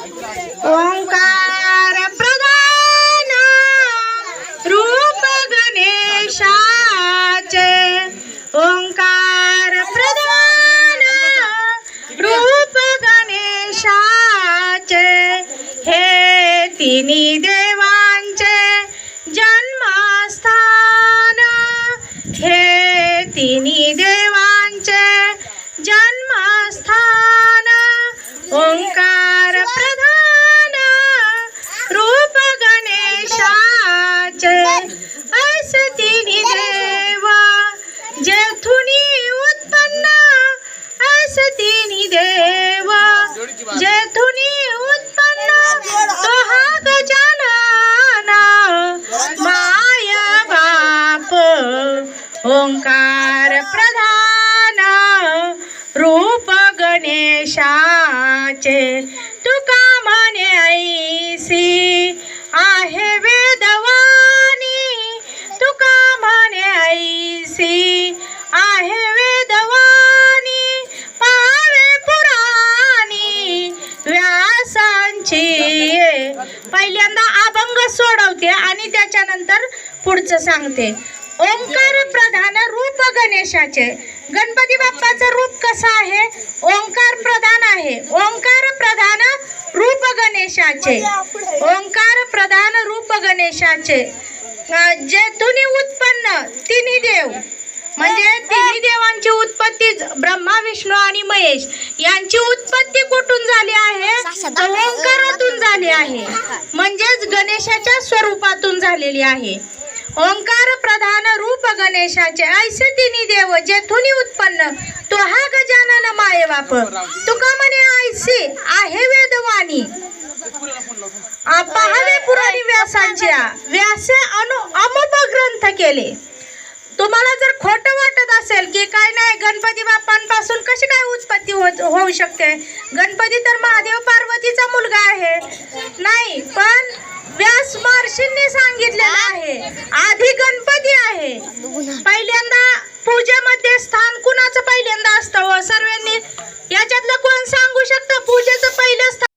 ओंकार प्रधान रूप गणेशाचे ओंकार प्रधान रूप गणेशाचे हे तिन्ही देवांचे जन्मस्थान. हे तिन्ही देवांचे जन्मस्थान. गणेशाचे अस तिन्ही देव जेथुनी उत्पन्न अस देवा जेथुनी उत्पन्न तो हा माया बाप ओंकार प्रधान रूप गणेशाचे तुका म्हणे ऐसी ऐसी आहे वेदवाणी पावे पुराणी व्यासांची. पहिल्यांदा अभंग सोडवते आणि त्याच्यानंतर पुढचं सांगते. ओंकार प्रधान रूप गणेशाचे. गणपती बाप्पाचं रूप कसं आहे? ओंकार प्रधान आहे. ओंकार प्रधान रूप गणेशाचे. ओंकार प्रधान रूप गणेशाचे. जे जेथुनी उत्पन्न तिन्ही देव. म्हणजे तिन्ही देवांची उत्पत्ती ब्रह्मा विष्णू आणि महेश यांची उत्पत्ती कुठून झाली आहे? ओंकारातून झाली आहे. म्हणजेच गणेशाच्या स्वरूपातून झालेली आहे. ओंकार प्रधान रूप गणेशाचे ऐसे तिन्ही देव जेथुनी उत्पन्न तो हा गजानन माये बाप. तुका म्हणे ऐसे आहे वेदवाणी. पहावे पुराणी व्यासांच्या. व्यासे अनु केले. तुम्हाला जर खोटं वाटत असेल की काय नाही गणपती बाप्पांपासून कशी काय उत्पत्ती होत होऊ शकते? गणपती तर महादेव पार्वतीचा मुलगा आहे. नाही पण व्यास महर्षींनी सांगितलेलं आहे. आधी गणपती